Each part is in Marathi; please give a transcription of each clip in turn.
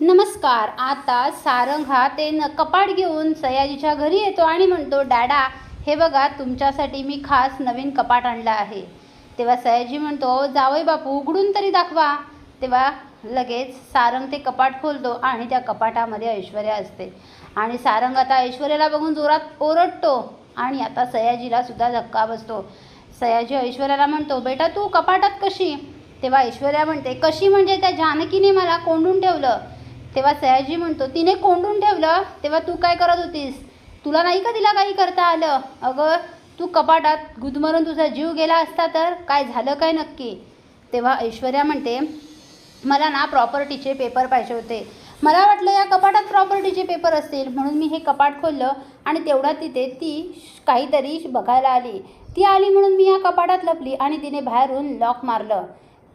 नमस्कार आता सारंग हा ते न कपाट घेऊन सयाजीच्या घरी येतो आणि म्हणतो डॅडा हे बघा तुमच्यासाठी मी खास नवीन कपाट आणलं आहे. तेव्हा सयाजी म्हणतो जावई बापू उघडून तरी दाखवा. तेव्हा लगेच सारंग ते कपाट खोलतो आणि त्या कपाटामध्ये ऐश्वर्या असते. आणि सारंग आता ऐश्वर्याला बघून जोरात ओरडतो आणि आता सयाजीला सुद्धा धक्का बसतो. सयाजी ऐश्वर्याला म्हणतो बेटा तू कपाटात कशी? तेव्हा ऐश्वर्या म्हणते कशी म्हणजे त्या जानकीने मला कोंडून ठेवलं? तेव्हा सयाजी म्हणतो तिने कोंडून ठेवलं तेव्हा तू काय करत होतीस? तुला नाही का तिला काही करता आलं? अगं तू कपाटात गुदमरून तुझा जीव गेला असता तर काय झालं काय नक्की? तेव्हा ऐश्वर्या म्हणते मला ना प्रॉपर्टीचे पेपर पाहिजे होते. मला वाटलं या कपाटात प्रॉपर्टीचे पेपर असतील. म्हणून मी हे कपाट खोललं आणि तेवढा तिथे ती काहीतरी बघायला आली. ती आली म्हणून मी या कपाटात लपली आणि तिने बाहेरून लॉक मारलं.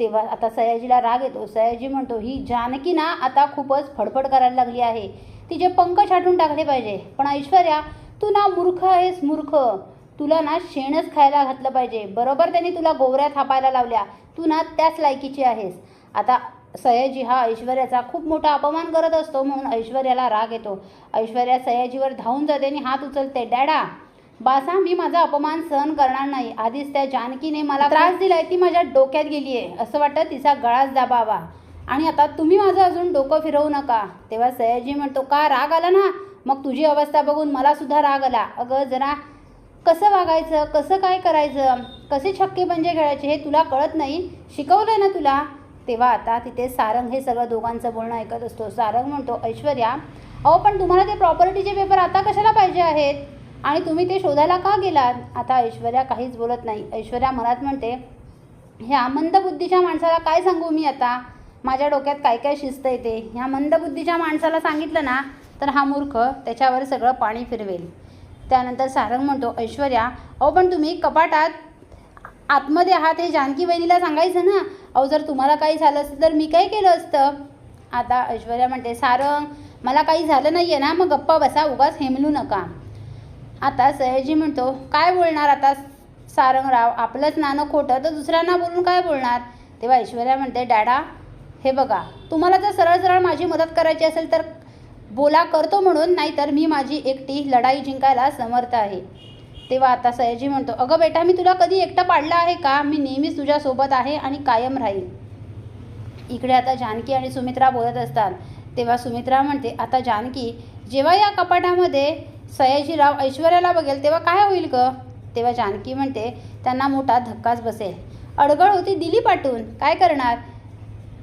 तेव्हा आता सयाजीला राग येतो. सयाजी म्हणतो ही जानकी ना आता खूपच फडफड करायला लागली आहे. तिचे पंख छाटून टाकले पाहिजे. पण ऐश्वर्या तू ना मूर्ख आहेस मूर्ख. तुला ना शेणच खायला घातलं पाहिजे. बरोबर त्यांनी तुला गोवऱ्या थापायला लावल्या. तू ना त्याच लायकीची आहेस. आता सयाजी हा ऐश्वर्याचा खूप मोठा अपमान करत असतो म्हणून ऐश्वर्याला राग येतो. ऐश्वर्या सयाजीवर धावून जाते आणि हात उचलते डॅडा बासा मी माझा अपमान सहन करणार नाही. आधीच त्या जानकीने मला त्रास दिलाय ती माझ्या डोक्यात गेली आहे असं वाटतं तिचा गळाच दाबावा. आणि आता तुम्ही माझं अजून डोकं फिरवू नका. तेव्हा सयाजी म्हणतो का राग आला ना? मग तुझी अवस्था बघून मला सुद्धा राग आला. अगं जरा कसं वागायचं? कसं काय करायचं? कसे छक्के पंजे खेळायचे हे तुला कळत नाही? शिकवलं ना तुला? तेव्हा आता तिथे सारंग हे सगळं दोघांचं बोलणं ऐकत असतो. सारंग म्हणतो ऐश्वर्या अहो पण तुम्हाला ते प्रॉपर्टीचे पेपर आता कशाला पाहिजे आहेत? आणि तुम्ही ते शोधायला का गेलात? आता ऐश्वर्या काहीच बोलत नाही. ऐश्वर्या मनात म्हणते ह्या मंदबुद्धीच्या माणसाला काय सांगू मी आता? माझ्या डोक्यात काय काय शिस्त येते ह्या मंदबुद्धीच्या माणसाला सांगितलं ना तर हा मूर्ख त्याच्यावर सगळं पाणी फिरवेल. त्यानंतर सारंग म्हणतो ऐश्वर्या अहो पण तुम्ही कपाटात आतमध्ये आहात हे जानकी बहिणीला सांगायचं ना? अहो जर तुम्हाला काही झालं असतं तर मी काय केलं असतं? आता ऐश्वर्या म्हणते सारंग मला काही झालं नाही आहे ना मग गप्पा बसा उगाच हेमलू नका. आता सयाजी म्हणतो काय बोलणार आता सारंगराव? आपलंच नाणं खोटं तर दुसऱ्यांना बोलून काय बोलणार? तेव्हा ऐश्वर्या म्हणते डॅडा हे बघा तुम्हाला जर सरळ सरळ माझी मदत करायची असेल तर बोला करतो म्हणून नाहीतर मी माझी एकटी लढाई जिंकायला समर्थ आहे. तेव्हा आता सयाजी म्हणतो अगं बेटा मी तुला कधी एकटं पाडलं आहे का? मी नेहमीच तुझ्यासोबत आहे आणि कायम राहील इकडे आता जानकी आणि सुमित्रा बोलत असतात. तेव्हा सुमित्रा म्हणते आता जानकी जेव्हा या कपाटामध्ये सयाजीराव ऐश्वर्याला बघेल तेव्हा काय होईल ग? तेव्हा जानकी म्हणते त्यांना मोठा धक्काच बसेल. अडगळ होती दिली पाठवून. काय करणार?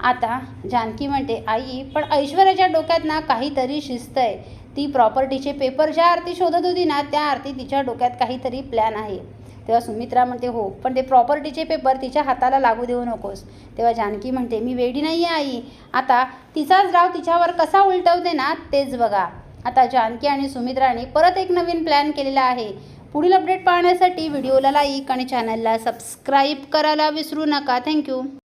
आता जानकी म्हणते आई पण ऐश्वर्याच्या डोक्यात ना काहीतरी शिस्त आहे ती प्रॉपर्टीचे पेपर ज्या आरती शोधत होती ना त्या आरती तिच्या डोक्यात काहीतरी प्लॅन आहे. तेव्हा सुमित्रा म्हणते हो पण ते प्रॉपर्टीचे पेपर तिच्या हाताला लागू देऊ नकोस. तेव्हा जानकी म्हणते मी वेडी नाही आहे आई. आता तिचाच राव तिच्यावर कसा उलटवते ना तेच बघा. आता जानकी आणि सुमित्राने परत एक नवीन प्लॅन केलेला आहे. पुढील अपडेट पाहण्यासाठी व्हिडिओला लाईक आणि चॅनलला सबस्क्राईब करायला विसरू नका. थँक्यू